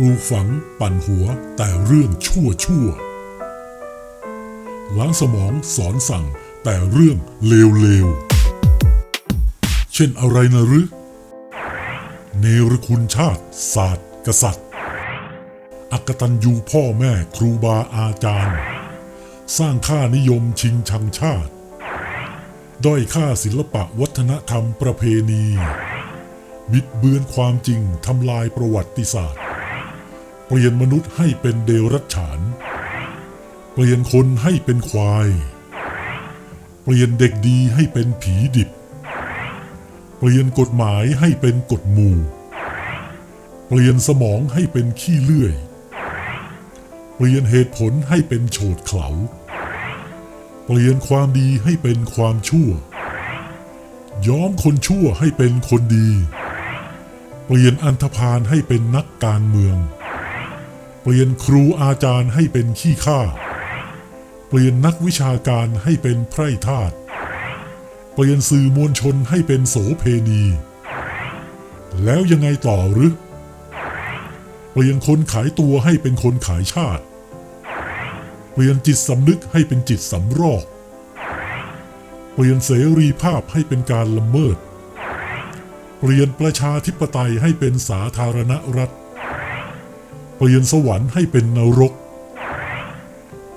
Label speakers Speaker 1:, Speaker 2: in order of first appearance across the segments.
Speaker 1: ปลูกฝังปั่นหัวแต่เรื่องชั่วชั่วล้างสมองสอนสั่งแต่เรื่องเลวๆ เช่นอะไรนะหรือเนรคุณชาติ ศาสตร์ กษัตริย์ อักตันยูพ่อแม่ครูบาอาจารย์ สร้างค่านิยมชิงชังชาติ ด้อยค่าศิลปะวัฒนธรรมประเพณี บิดเบือนความจริงทำลายประวัติศาสตร์ เปลี่ยนมนุษย์ให้เป็นเดรัจฉาน เปลี่ยนคนให้เป็นควาย เปลี่ยนเด็กดีให้เป็นผีดิบ เปลี่ยนกฎหมายให้เป็นกฎหมู่ เปลี่ยนสมองให้เป็นขี้เลื่อย เปลี่ยนเหตุผลให้เป็นโฉดเขลา เปลี่ยนความดีให้เป็นความชั่ว ย้อมคนชั่วให้เป็นคนดี เปลี่ยนอันธพาลให้เป็นนักการเมือง เปลี่ยนครูอาจารย์ให้เป็นขี้ข้า เปลี่ยนนักวิชาการให้เป็นไพร่ทาสเปลี่ยนสื่อมวลชนให้เป็นโสเพณี แล้วยังไงต่อหรือ เปลี่ยนคนขายตัวให้เป็นคนขายชาติ เปลี่ยนจิตสำนึกให้เป็นจิตสำรอก เปลี่ยนเสรีภาพให้เป็นการละเมิด เปลี่ยนประชาธิปไตยให้เป็นสาธารณรัฐ เปลี่ยนสวรรค์ให้เป็นนรก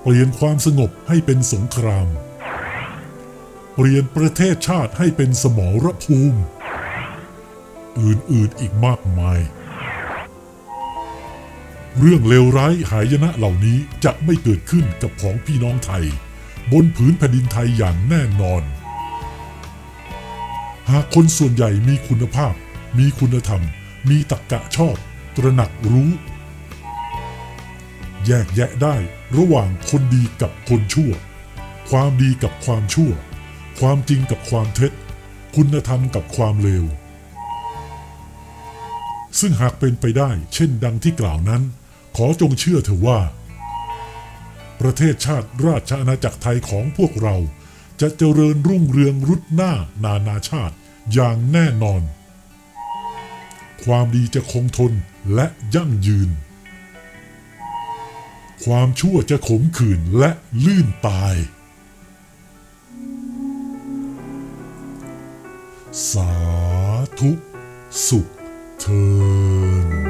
Speaker 1: เปลี่ยนความสงบให้เป็นสงคราม เปลี่ยนประเทศชาติให้เป็นสมรภูมิ อื่นๆอีกมากมาย เรื่องเลวร้ายหายนะเหล่านี้จะไม่เกิดขึ้นกับของพี่น้องไทย บนผืนแผ่นดินไทยอย่างแน่นอน หากคนส่วนใหญ่มีคุณภาพ มีคุณธรรม มีตรรกะชอบ ตระหนักรู้ แยกแยะได้ระหว่างคนดีกับคนชั่ว ความดีกับความชั่ว ความจริงกับความเท็จ คุณธรรมกับความเลว ซึ่งหากเป็นไปได้ เช่นดังที่กล่าวนั้น ขอจงเชื่อเถอะว่า ประเทศชาติราชอาณาจักรไทยของพวกเราจะเจริญรุ่งเรืองรุดหน้านานาชาติอย่างแน่นอน ความดีจะคงทนและยั่งยืน ความชั่วจะขมขื่นและลื่นตาย สาธุสุขเทิน